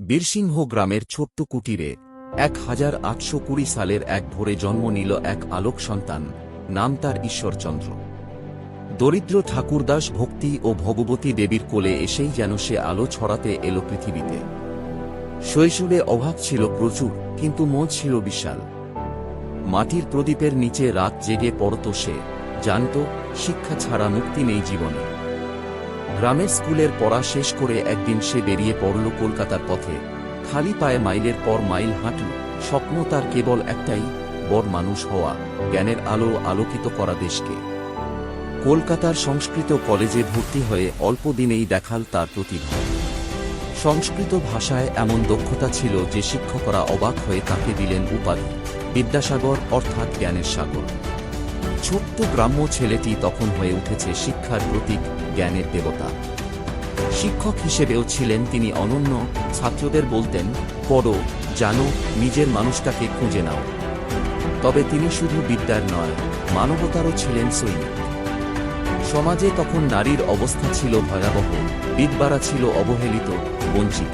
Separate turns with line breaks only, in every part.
বীরসিংহ গ্রামের ছোট্ট কুটিরে এক হাজার আটশো কুড়ি সালের এক ভোরে জন্ম নিল এক আলোক সন্তান, নাম তার ঈশ্বরচন্দ্র। দরিদ্র ঠাকুরদাস ভক্তি ও ভগবতী দেবীর কোলে এসেই যেন সে আলো ছড়াতে এলো পৃথিবীতে। শৈশবে অভাব ছিল প্রচুর, কিন্তু মন ছিল বিশাল। মাটির প্রদীপের নিচে রাত জেগে পড়ত সে, জানত, শিক্ষা ছাড়া মুক্তি নেই জীবনে। গ্রামের স্কুলের পড়া শেষ করে একদিন সে বেরিয়ে পড়ল কলকাতার পথে। খালি পায়ে মাইলের পর মাইল হাঁটল। স্বপ্ন তার কেবল একটাই বড় মানুষ হওয়া, জ্ঞানের আলো আলোকিত করা দেশকে। কলকাতার সংস্কৃত কলেজে ভর্তি হয়ে অল্প দিনেই দেখাল তার প্রতিভা। সংস্কৃত ভাষায় এমন দক্ষতা ছিল যে শিক্ষকরা অবাক হয়ে তাকে দিলেন উপাধি, বিদ্যাসাগর অর্থাৎ জ্ঞানের সাগর। ছোট্ট গ্রাম্য ছেলেটি তখন হয়ে উঠেছে শিক্ষার প্রতীক, জ্ঞানের দেবতা। শিক্ষক হিসেবেও ছিলেন তিনি অনন্য। ছাত্রদের বলতেন, পড়ো, জানো, নিজের মানুষটাকে খুঁজে নাও। তবে তিনি শুধু বিদ্যার নয়, মানবতারও ছিলেন সৈনিক। সমাজে তখন নারীর অবস্থা ছিল ভয়াবহ, বিদবারা ছিল অবহেলিত, বঞ্চিত।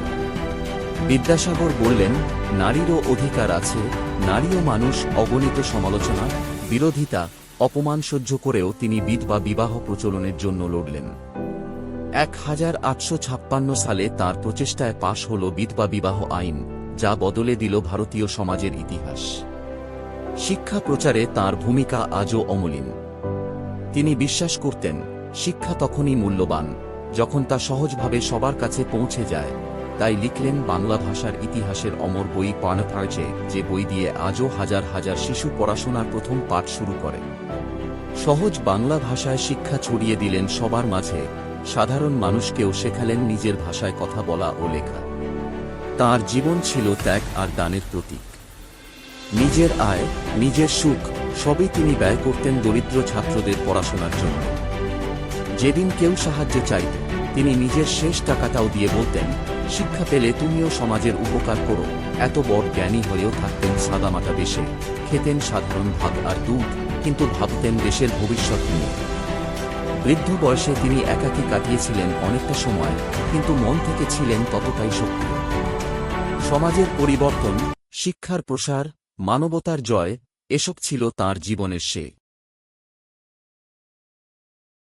বিদ্যাসাগর বললেন, নারীরও অধিকার আছে নারীও মানুষ অগণিত সমালোচনা, বিরোধিতা অপমান সহ্য করেও তিনি বিধবা বিবাহ প্রচলনের জন্য লড়লেন। এক হাজার আটশো ছাপ্পান্ন সালে তার প্রচেষ্টায় পাশ হল বিধবা বিবাহ আইন, যা বদলে দিল ভারতীয় সমাজের ইতিহাস। শিক্ষা প্রচারে তার ভূমিকা আজও অমলিন। তিনি বিশ্বাস করতেন, শিক্ষা তখনই মূল্যবান, যখন তা সহজভাবে সবার কাছে পৌঁছে যায়। তাই লিখলেন বাংলা ভাষার ইতিহাসের অমর বই পানফার্জে, যে বই দিয়ে আজও হাজার হাজার শিশু পড়াশোনার প্রথম পাঠ শুরু করে। সহজ বাংলা ভাষায় শিক্ষা ছড়িয়ে দিলেন সবার মাঝে, সাধারণ মানুষকেও শেখালেন নিজের ভাষায় কথা বলা ও লেখা। তার জীবন ছিল ত্যাগ আর দানের প্রতীক। নিজের আয়, নিজের সুখ, সবই তিনি ব্যয় করতেন দরিদ্র ছাত্রদের পড়াশোনার জন্য। যেদিন কেউ সাহায্য চাইত, তিনি নিজের শেষ টাকাটাও দিয়ে বলতেন শিক্ষা পেলে তুমিও সমাজের উপকার করো। এত বড় জ্ঞানী হয়েও থাকতেন সাদামাটা দেশে খেতেন সাধারণ ভাত আর দুধ, কিন্তু ভাবতেন দেশের ভবিষ্যৎ নিয়ে। বৃদ্ধ বয়সে তিনি একাকী কাটিয়েছিলেন অনেকটা সময়, কিন্তু মন থেকে ছিলেন ততটাই সক্রিয় সমাজের পরিবর্তন, শিক্ষার প্রসার, মানবতার জয়, এসব ছিল তার জীবনের সে